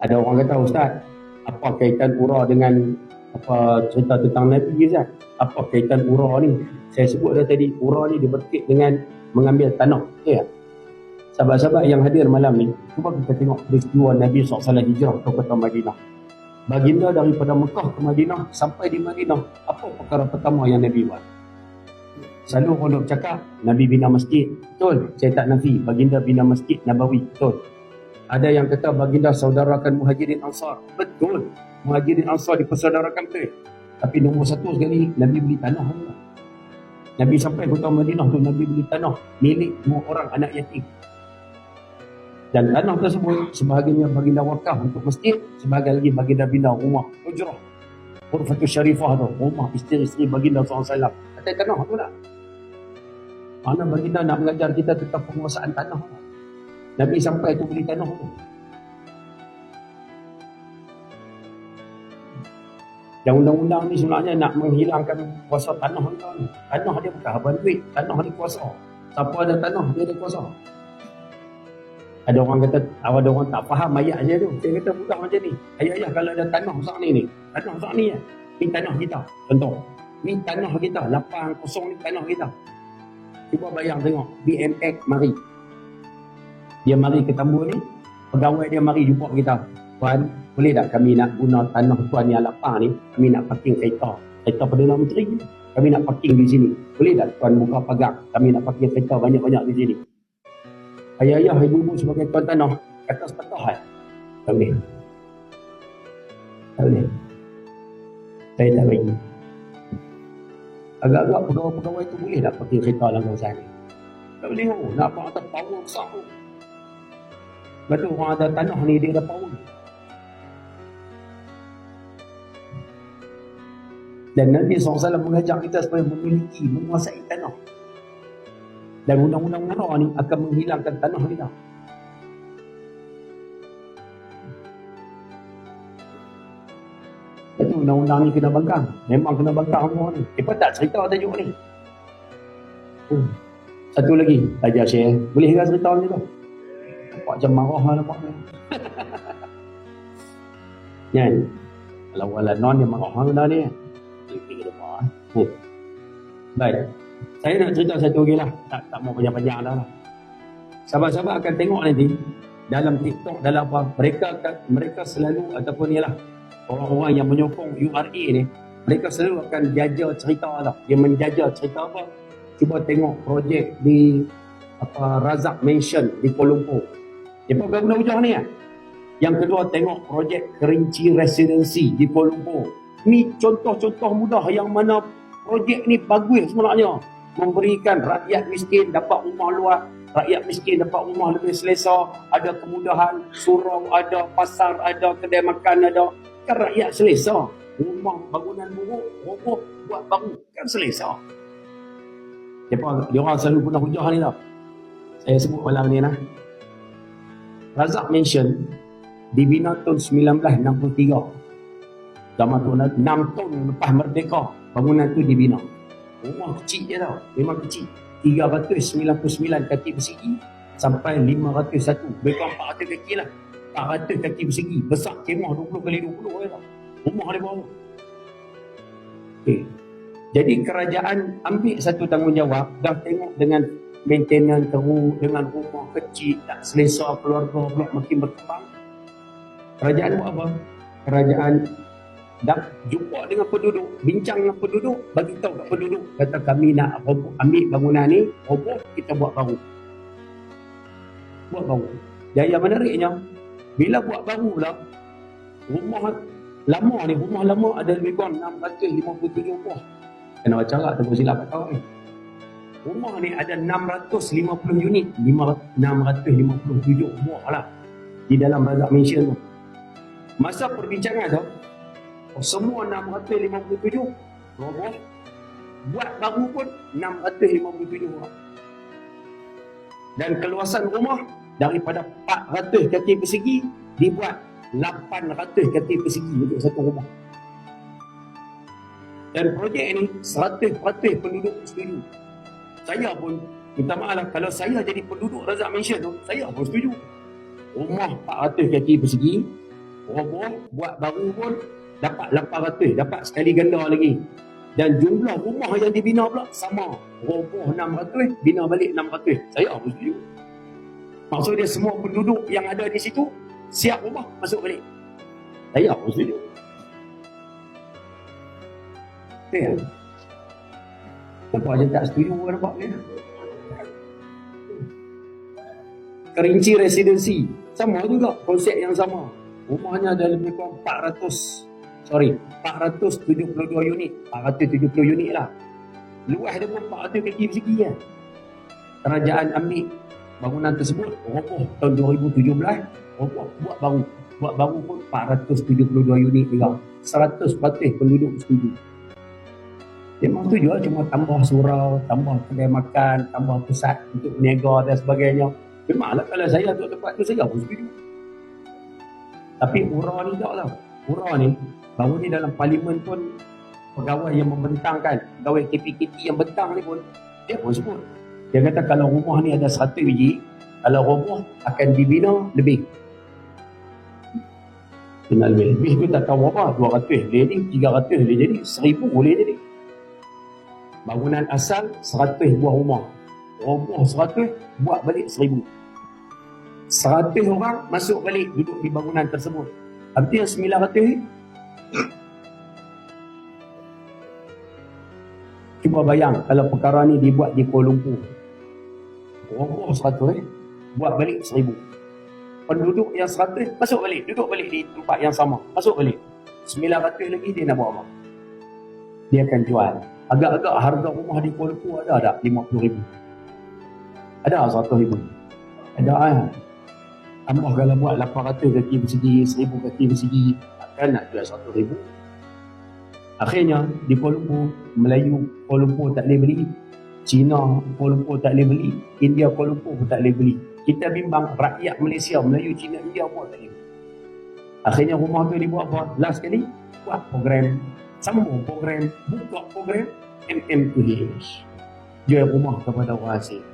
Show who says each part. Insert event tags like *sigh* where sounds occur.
Speaker 1: Ada orang kata, Ustaz, apa kaitan Ura dengan apa cerita tentang Nabi Ustaz? Apa kaitan Ura ni? Saya sebut dah tadi, Ura ni dia berkait dengan mengambil tanah. Ya. Sahabat-sahabat yang hadir malam ni, cuba kita tengok peristiwa Nabi SAW hijrah ke kota Madinah. Baginda daripada Mekah ke Madinah sampai di Madinah, apa perkara pertama yang Nabi buat? Selalu orang cakap, Nabi bina masjid. Betul, saya tak nafi. Baginda bina masjid Nabawi. Betul. Ada yang kata baginda saudarakan muhajirin ansar. Betul. Muhajirin ansar dipersaudarakan betul. Tapi nombor satu sekali, Nabi beli tanah. Nabi sampai kota Madinah tu, Nabi beli tanah milik semua orang anak yatim. Dan tanah tersebut sebahagiannya baginda wakaf untuk masjid, sebahagian lagi baginda bina rumah hujrah. Hurfatul Syarifah tu, rumah isteri-isteri baginda SAW. Atas tanah tu lah. Mana baginda nak mengajar kita tentang penguasaan tanah. Nabi sampai tu beli tanah tu. Dan undang-undang ni sebenarnya nak menghilangkan kuasa tanah ni. Tanah dia bukan abang duit. Tanah dia kuasa. Siapa ada tanah, dia ada kuasa. Ada orang kata, ada orang tak faham ayat je tu. Saya kata mudah macam ni. Ayah-ayah kalau ada tanah besar ni ni. Tanah besar ni ya. Ni tanah kita. Contoh. Ni tanah kita. Lapang kosong ni tanah kita. Cuba bayang tengok. BMX mari. Dia mari ke tambur ni. Pegawai dia mari jumpa kita. Tuan, boleh tak kami nak guna tanah tuan yang lapang ni? Kami nak parking kereta. Kereta Perdana Menteri. Kami nak parking di sini. Boleh tak tuan buka pagar? Kami nak parking kereta banyak-banyak di sini. Ayah-ayah, ibu-ibu sebagai tuan tanah. Kata sepatah kan? Tak boleh. Tak boleh. Saya tak bagi. Agak-agak pegawai-pegawai tu boleh tak pakai kereta dalam kawasan ni? Tak boleh oh. Nak apa ada power besar tu. Betul orang ada tanah ni dia ada power. Dan Nabi SAW mengajak kita supaya memiliki, menguasai tanah. Dan undang-undang mana ni akan menghilangkan tanah kita. Itu undang-undang ni kena bangkang. Memang kena bangkang semua ni. Cepat tak cerita tajuk ni. Hmm. Satu lagi, ajar saya. Boleh ke cerita ni tu? Nampak macam marah lah nampak ni. *laughs* Kan? Kalau wala non dia marah lah benda ni. Dia marah. Oh. Baik. Saya nak cerita satu lagi lah. Tak, tak mau panjang-panjang dah lah. Sahabat-sahabat akan tengok nanti dalam TikTok, dalam apa, mereka mereka selalu ataupun ialah orang-orang yang menyokong URA ni, mereka selalu akan jaja cerita lah. Dia menjaja cerita apa? Cuba tengok projek di apa Razak Mansion di Kuala Lumpur. Dia guna hujah ni ya. Yang kedua tengok projek Kerinci Residency di Kuala Lumpur. Ni contoh-contoh mudah yang mana projek ni bagus sebenarnya. Memberikan rakyat miskin dapat rumah luas, rakyat miskin dapat rumah lebih selesa, ada kemudahan, surau ada, pasar ada, kedai makan ada, kan rakyat selesa. Rumah bangunan buruk, roboh, buat baru, kan selesa. Dia, orang selalu guna hujah ni tau. Saya sebut malam ni lah. Razak Mansion dibina tahun 1963. Zaman tu 6 tahun lepas merdeka, bangunan tu dibina. Rumah kecil je tau, memang kecil. 399 kaki persegi sampai 501. Lebih kurang 400 kaki lah. 400 kaki persegi. Besar kemah 20 kali 20 je tau. Rumah dia bawah. Okay. Jadi kerajaan ambil satu tanggungjawab dah tengok dengan maintenance teruk dengan rumah kecil tak selesa keluarga pula makin berkembang. Kerajaan buat apa? Kerajaan dah jumpa dengan penduduk, bincang dengan penduduk, bagi tahu kat penduduk, kata kami nak robot, ambil bangunan ni, robot kita buat baru. Buat baru. Dan yang menariknya, bila buat baru pula, rumah lama ni, rumah lama ada lebih kurang 657 buah. Kena baca lah, tunggu silap tak tahu ni. Rumah ni ada 650 unit, 657 buah lah. Di dalam Razak Mansion tu. Masa perbincangan tu, semua 657 roboh buat baru pun 657 orang dan keluasan rumah daripada 400 kaki persegi dibuat 800 kaki persegi untuk satu rumah. Dan projek ini 100% penduduk setuju saya pun minta maaf lah kalau saya jadi penduduk Razak Mansion tu saya pun setuju rumah 400 kaki persegi roboh, buat baru pun dapat 800, dapat sekali ganda lagi. Dan jumlah rumah yang dibina pula sama. Roboh 600, bina balik 600. Saya pun setuju. Maksudnya semua penduduk yang ada di situ siap rumah masuk balik. Saya pun setuju. Ya. Nampak je tak setuju kan nampak ni. Kerinci residensi. Sama juga konsep yang sama. Rumahnya ada lebih kurang 400 sorry 472 unit 470 unit lah luas dia pun 400 kaki persegi ya. kerajaan ambil bangunan tersebut roboh tahun 2017 roboh buat baru buat baru pun 472 unit juga 100 patih penduduk setuju memang setuju lah cuma tambah surau tambah kedai makan tambah pusat untuk niaga dan sebagainya. Memanglah kalau saya untuk tempat tu saya pun setuju tapi urau ni tak lah urau ni baru ni dalam parlimen pun pegawai yang membentangkan. Pegawai KPKT yang bentang ni pun dia pun sebut. Dia kata kalau rumah ni ada 100 biji kalau roboh akan dibina lebih. Kena lebih. Lebih tu tak tahu apa 200 boleh jadi 300 boleh jadi 1000 boleh jadi bangunan asal 100 buah rumah roboh 100 buat balik 1000 100 orang masuk balik duduk di bangunan tersebut Artinya 900 ni Cuba bayang kalau perkara ni dibuat di Kuala Lumpur. Roboh seratus eh. Buat balik seribu. Penduduk yang seratus masuk balik. Duduk balik di tempat yang sama. Masuk balik. Sembilan ratus lagi dia nak buat apa? Dia akan jual. Agak-agak harga rumah di Kuala Lumpur ada tak? Lima puluh ribu. Ada seratus ribu. Ada ah. Tambah kalau buat lapan ratus kaki bersegi, seribu kaki bersegi. Takkan nak jual seratus ribu. Akhirnya di Kuala Lumpur, Melayu Kuala Lumpur tak boleh beli, Cina Kuala Lumpur tak boleh beli, India Kuala Lumpur pun tak boleh beli. Kita bimbang rakyat Malaysia, Melayu, Cina, India pun tak boleh. Akhirnya rumah tu dibuat apa? Last kali, buat program, sambung program, buka program MMQH. Jual rumah kepada orang asing.